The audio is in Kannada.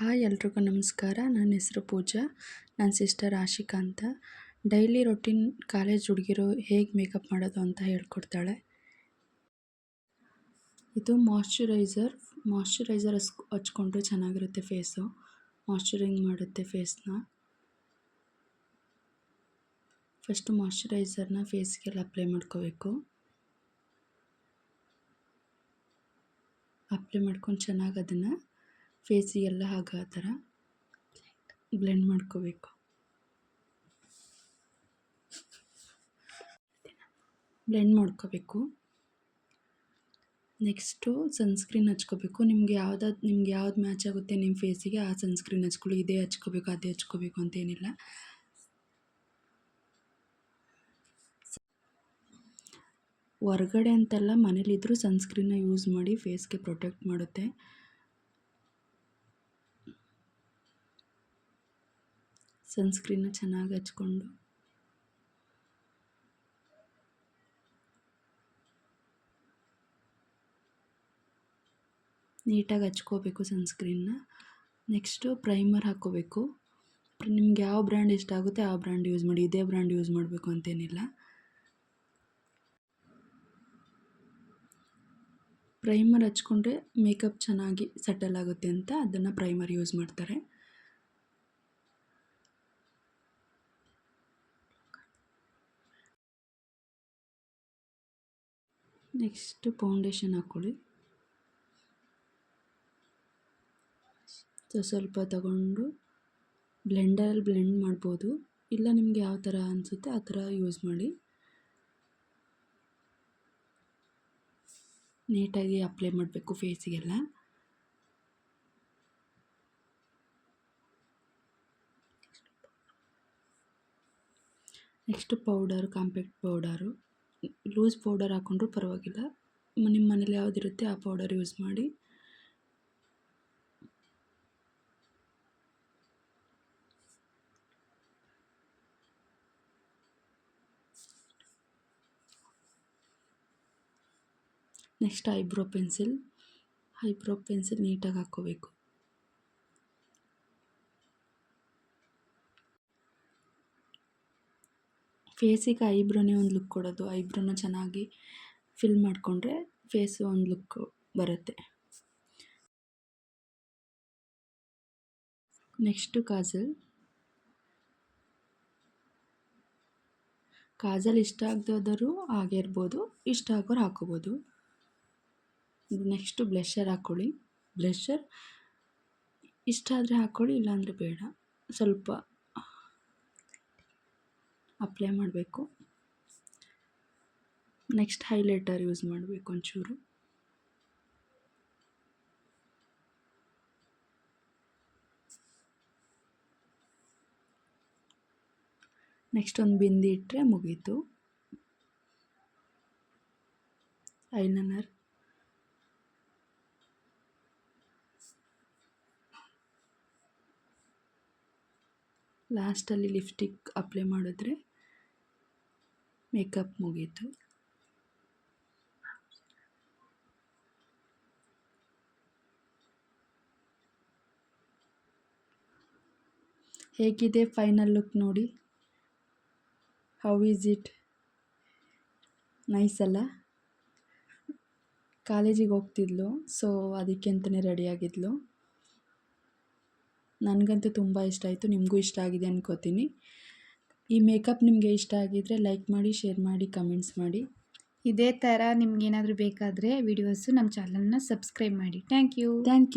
ಹಾಯ್ ಎಲ್ರಿಗೂ ನಮಸ್ಕಾರ. ನನ್ನ ಹೆಸರು ಪೂಜಾ. ನನ್ನ ಸಿಸ್ಟರ್ ಆಶಿಕಾ ಅಂತ. ಡೈಲಿ ರೊಟೀನ್ ಕಾಲೇಜ್ ಹುಡುಗಿರು ಹೇಗೆ ಮೇಕಪ್ ಮಾಡೋದು ಅಂತ ಹೇಳ್ಕೊಡ್ತಾಳೆ. ಇದು ಮಾಯ್ಶ್ಚರೈಸರ್ ಮಾಯ್ಶ್ಚರೈಸರ್ ಹಸ್, ಹಚ್ಕೊಂಡ್ರೆ ಚೆನ್ನಾಗಿರುತ್ತೆ ಫೇಸು. ಮಾಯ್ಶ್ಚರಿಂಗ್ ಮಾಡುತ್ತೆ ಫೇಸ್ನ. ಫಸ್ಟು ಮಾಯ್ಶ್ಚರೈಸರ್ನ ಫೇಸ್ಗೆಲ್ಲ ಅಪ್ಲೈ ಮಾಡ್ಕೋಬೇಕು. ಅಪ್ಲೈ ಮಾಡ್ಕೊಂಡು ಚೆನ್ನಾಗಿ ಅದನ್ನು ಫೇಸಿಗೆಲ್ಲ ಆಗೋ ಥರ ಬ್ಲೆಂಡ್ ಮಾಡ್ಕೋಬೇಕು. ಬ್ಲೆಂಡ್ ಮಾಡ್ಕೋಬೇಕು. ನೆಕ್ಸ್ಟು ಸನ್ಸ್ಕ್ರೀನ್ ಹಚ್ಕೋಬೇಕು. ನಿಮ್ಗೆ ಯಾವ್ದು ನಿಮ್ಗೆ ಯಾವ್ದು ಮ್ಯಾಚ್ ಆಗುತ್ತೆ ನಿಮ್ಮ ಫೇಸಿಗೆ ಆ ಸನ್ಸ್ಕ್ರೀನ್ ಹಚ್ಕೊಳ್ಳಿ. ಇದೇ ಹಚ್ಕೋಬೇಕು, ಅದೇ ಹಚ್ಕೋಬೇಕು ಅಂತೇನಿಲ್ಲ ಹೊರ್ಗಡೆ ಅಂತೆಲ್ಲ ಮನೇಲಿದ್ದರೂ ಸನ್ಸ್ಕ್ರೀನ್ನ ಯೂಸ್ ಮಾಡಿ ಫೇಸ್ಗೆ ಪ್ರೊಟೆಕ್ಟ್ ಮಾಡುತ್ತೆ. ಸನ್ಸ್ಕ್ರೀನ್ನ ಚೆನ್ನಾಗಿ ಹಚ್ಕೊಂಡು. ನೀಟಾಗಿ ಹಚ್ಕೋಬೇಕು ಸನ್ಸ್ಕ್ರೀನ್ನ ನೆಕ್ಸ್ಟು ಪ್ರೈಮರ್ ಹಾಕ್ಕೋಬೇಕು ನಿಮ್ಗೆ ಯಾವ ಬ್ರ್ಯಾಂಡ್ ಇಷ್ಟ ಆಗುತ್ತೆ ಆ ಬ್ರ್ಯಾಂಡ್ ಯೂಸ್ ಮಾಡಿ, ಇದೇ ಬ್ರ್ಯಾಂಡ್ ಯೂಸ್ ಮಾಡಬೇಕು ಅಂತೇನಿಲ್ಲ. ಪ್ರೈಮರ್ ಹಚ್ಕೊಂಡ್ರೆ ಮೇಕಪ್ ಚೆನ್ನಾಗಿ ಸೆಟಲ್ ಆಗುತ್ತೆ ಅಂತ ಅದನ್ನು ಪ್ರೈಮರ್ ಯೂಸ್ ಮಾಡ್ತಾರೆ. ನೆಕ್ಸ್ಟು ಫೌಂಡೇಶನ್ ಹಾಕ್ಕೊಳ್ಳಿ. ಸೊ, ಸ್ವಲ್ಪ ತಗೊಂಡು ಬ್ಲೆಂಡರಲ್ಲಿ ಬ್ಲೆಂಡ್ ಮಾಡ್ಬೋದು. ಇಲ್ಲ ನಿಮಗೆ ಯಾವ ಥರ ಅನಿಸುತ್ತೆ ಆ ಥರ ಯೂಸ್ ಮಾಡಿ. ನೀಟಾಗಿ ಅಪ್ಲೈ ಮಾಡಬೇಕು ಫೇಸಿಗೆಲ್ಲ. Next powder, compact powder. Loose powder ಹಾಕ್ಕೊಂಡ್ರೂ ಪರವಾಗಿಲ್ಲ. ನಿಮ್ಮ ಮನೇಲಿ ಯಾವುದಿರುತ್ತೆ ಆ ಪೌಡರ್ ಯೂಸ್ ಮಾಡಿ. Next eyebrow pencil. Eyebrow pencil ನೀಟಾಗಿ ಹಾಕ್ಕೋಬೇಕು. ಫೇಸಿಗೆ ಐಬ್ರೋನೇ ಒಂದು ಲುಕ್ ಕೊಡೋದು ಐಬ್ರೋನ ಚೆನ್ನಾಗಿ ಫಿಲ್ ಮಾಡಿಕೊಂಡ್ರೆ ಫೇಸು ಒಂದು ಲುಕ್ ಬರುತ್ತೆ. ನೆಕ್ಸ್ಟು ಕಾಜಲ್. ಕಾಜಲ್ ಇಷ್ಟ ಆಗದಾದರೂ ಆಗಿರ್ಬೋದು, ಇಷ್ಟ ಆಗೋರು ಹಾಕೋಬೋದು. ನೆಕ್ಸ್ಟು ಬ್ಲೆಷರ್ ಹಾಕ್ಕೊಳ್ಳಿ ಬ್ಲೆಷರ್ ಇಷ್ಟ ಆದರೆ ಹಾಕ್ಕೊಳ್ಳಿ ಇಲ್ಲಾಂದರೆ ಬೇಡ. ಸ್ವಲ್ಪ ಅಪ್ಲೈ ಮಾಡಬೇಕು. ನೆಕ್ಸ್ಟ್ ಹೈಲೈಟರ್ ಯೂಸ್ ಮಾಡಬೇಕು ಒಂಚೂರು. ನೆಕ್ಸ್ಟ್ ಒಂದು ಬಿಂದಿ ಇಟ್ಟರೆ ಮುಗೀತು. ಐಲೈನರ್ ಲಾಸ್ಟಲ್ಲಿ ಲಿಪ್ಸ್ಟಿಕ್ ಅಪ್ಲೈ ಮಾಡಿದ್ರೆ ಮೇಕಪ್ ಮುಗೀತು. ಹೇಗಿದೆ ಫೈನಲ್ ಲುಕ್ ನೋಡಿ. ಹೌ ಈಸ್ ಇಟ್ ನೈಸ್ ಅಲ್ಲ? ಕಾಲೇಜಿಗೆ ಹೋಗ್ತಿದ್ಲು ಸೊ ಅದಕ್ಕೆ ಅಂತಲೇ ರೆಡಿಯಾಗಿದ್ಲು ನನಗಂತೂ ತುಂಬ ಇಷ್ಟ ಆಯಿತು, ನಿಮಗೂ ಇಷ್ಟ ಆಗಿದೆ ಅನ್ಕೋತೀನಿ. ಈ ಮೇಕಪ್ ನಿಮಗೆ ಇಷ್ಟ ಆಗಿದ್ದರೆ ಲೈಕ್ ಮಾಡಿ ಶೇರ್ ಮಾಡಿ ಕಮೆಂಟ್ಸ್ ಮಾಡಿ. ಇದೇ ಥರ ನಿಮ್ಗೇನಾದರೂ ಬೇಕಾದರೆ ವಿಡಿಯೋಸು ನಮ್ಮ ಚಾನಲ್ನ ಸಬ್ಸ್ಕ್ರೈಬ್ ಮಾಡಿ. Thank you. Thank you.